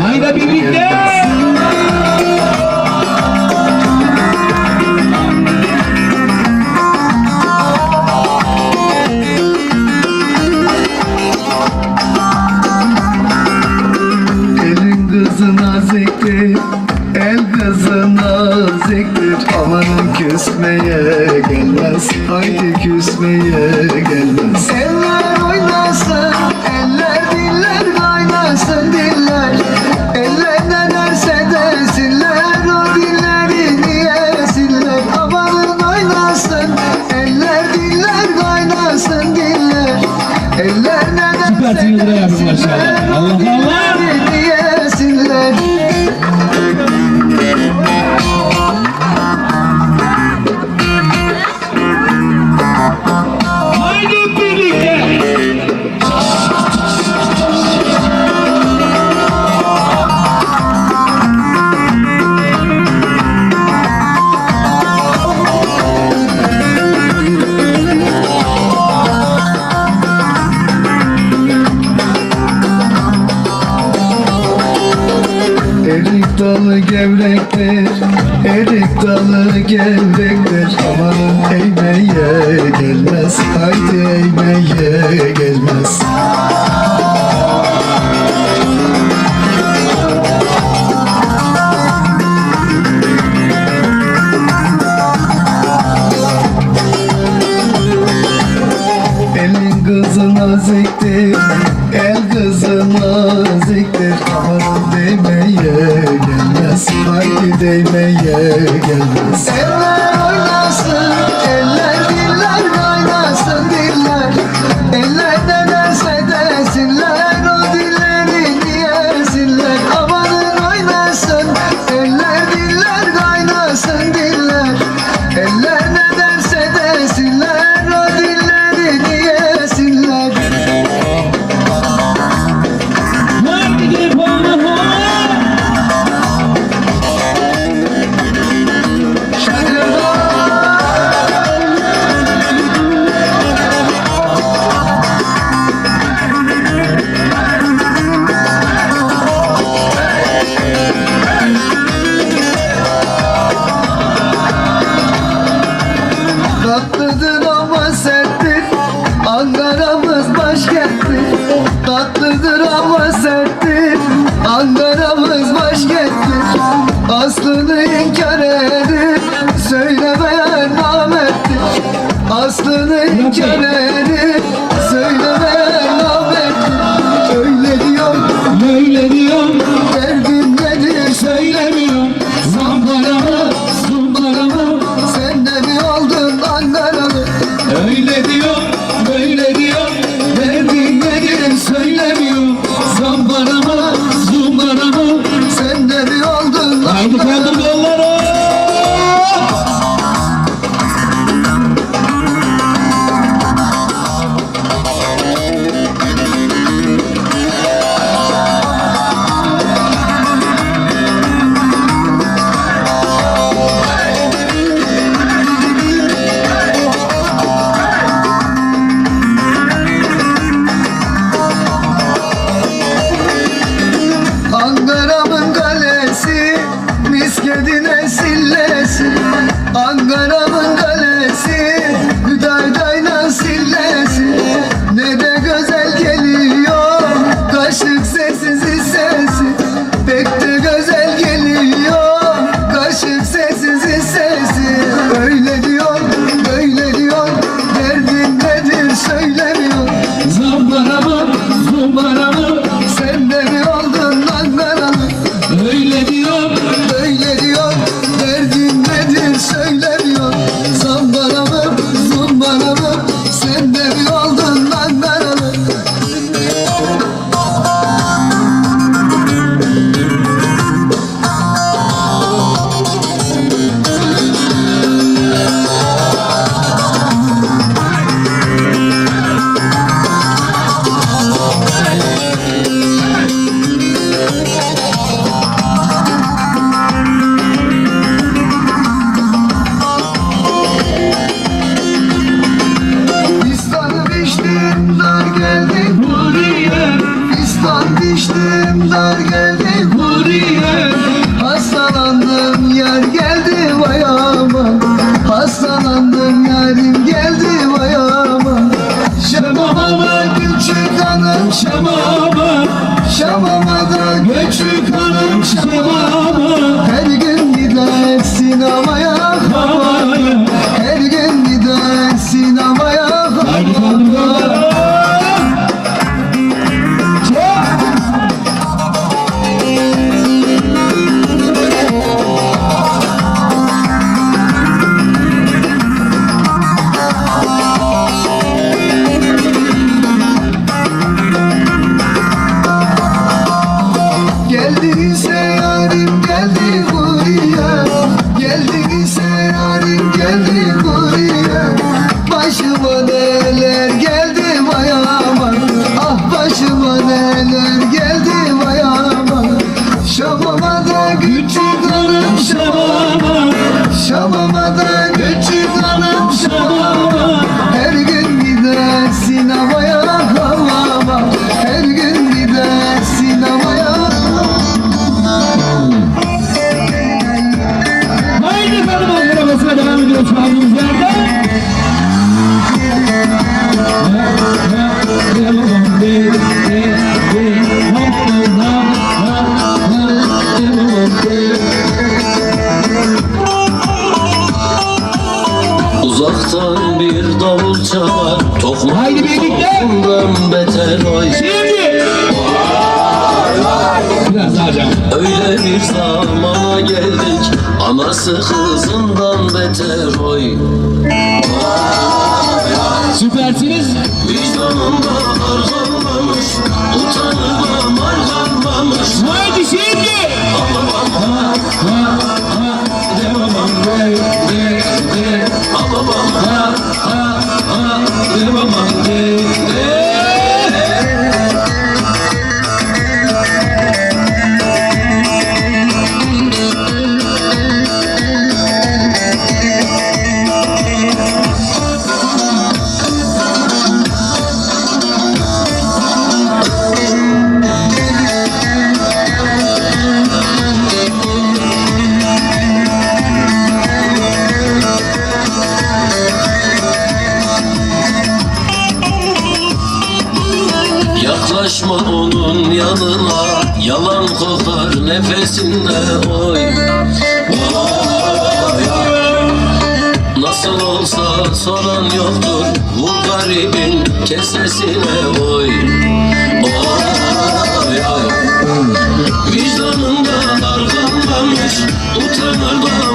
Hayda birlikte! Abi maşallah. Allah love you. Onun yanına yalan kokar nefesinde oy. Nasıl olsa soran yoktur Vur garibin kesesine oy. Oy oy Vicdanında arkamdamış Utanır da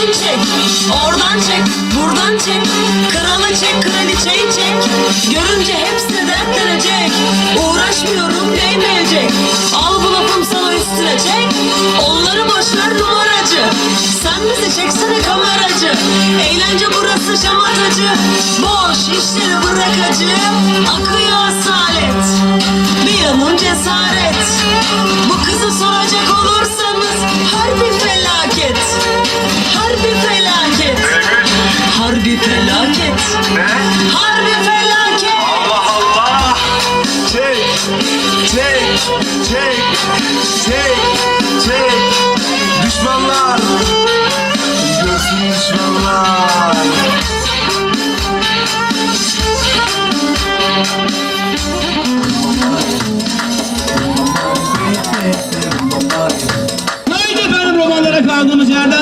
Taşı çek, oradan çek, buradan çek. Kralı çek, kraliçeyi çek. Görünce hepsine dertlenecek Uğraşmıyorum değmeyecek. Al bu lafım sana üstüne çek. Onları boşver numara Bizi çeksene kameracı. Eğlence burası şamatacı Boş işleri bırak acı. Akıyor asalet. Bir yanım cesaret. Bu kızı soracak olursanız Harbi felaket. Harbi felaket. yerden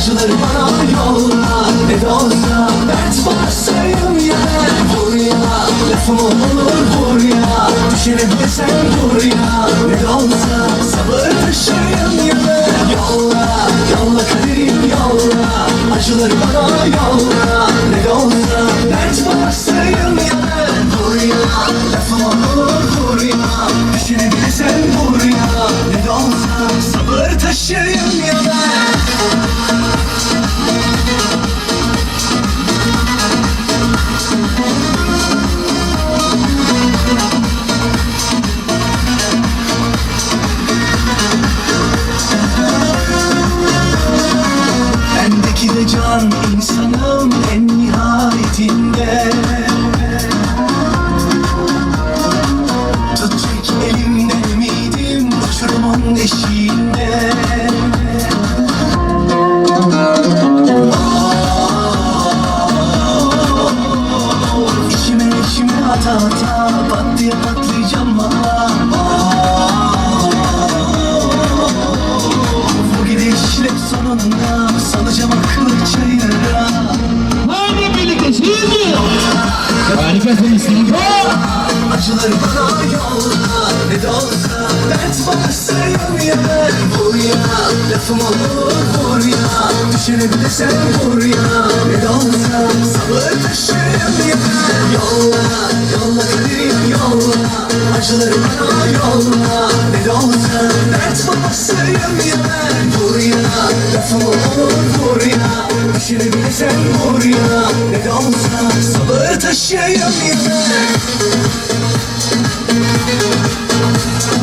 acıları bana yolla Ne de olsa dert varsayım ya Vur ya lafım olur vur ya Düşünebilirsen vur Ne de sabır taşıyım ya Yolla yolla kaderim yolla Acıları bana yolla Ne de olsa dert ya Vur ya lafım olur vur ya Düşene bile sen vur ya Ne de olsa sabır taşıyın yanı Bendeki Harikasınız. Acıları bana yolla Ne de olsa dert sayın ya. Vur ya lafım olur vur ya Düşene bir de sen vur ya. Ne de olsa sabır taşıyım ya. Yolla yolla kaderim yolla. Acıları bana yolla. Ne de olsa dert bana sayın ya. Vur ya lafım olur vur ya. Düşene bir de sen vur ya. Ne de olsa sabır taşıyım ya. Ah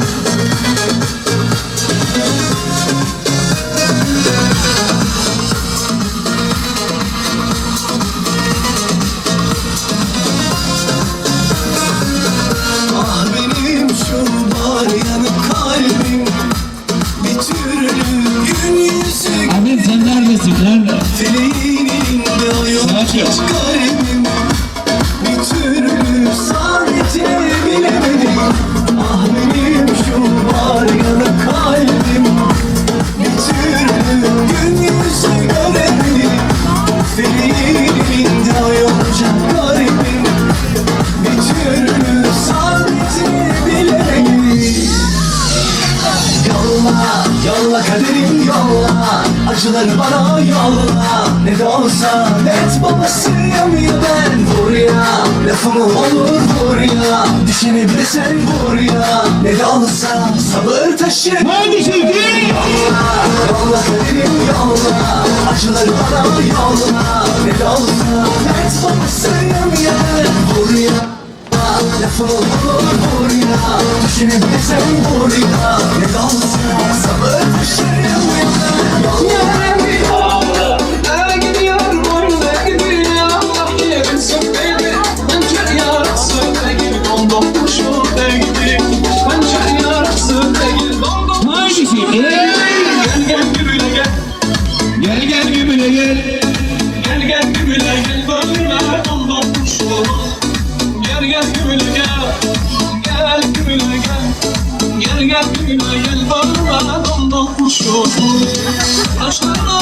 yolla Acıları bana yolla. Ne de olsa dert babasıyım ya ben. Vur ya, lafımı olur vur ya. Düşene bile sen vur ya. Ne de olsa sabır taşı. Hadi şimdi. Yolla kaderim yolla. Acıları bana yolla. Ne de olsa dert babasıyım ya. Ben Vur ya Lafımı vur ya. Düşene bile sen vur ya. Ne olsa sabır taşıyım ya Aşkına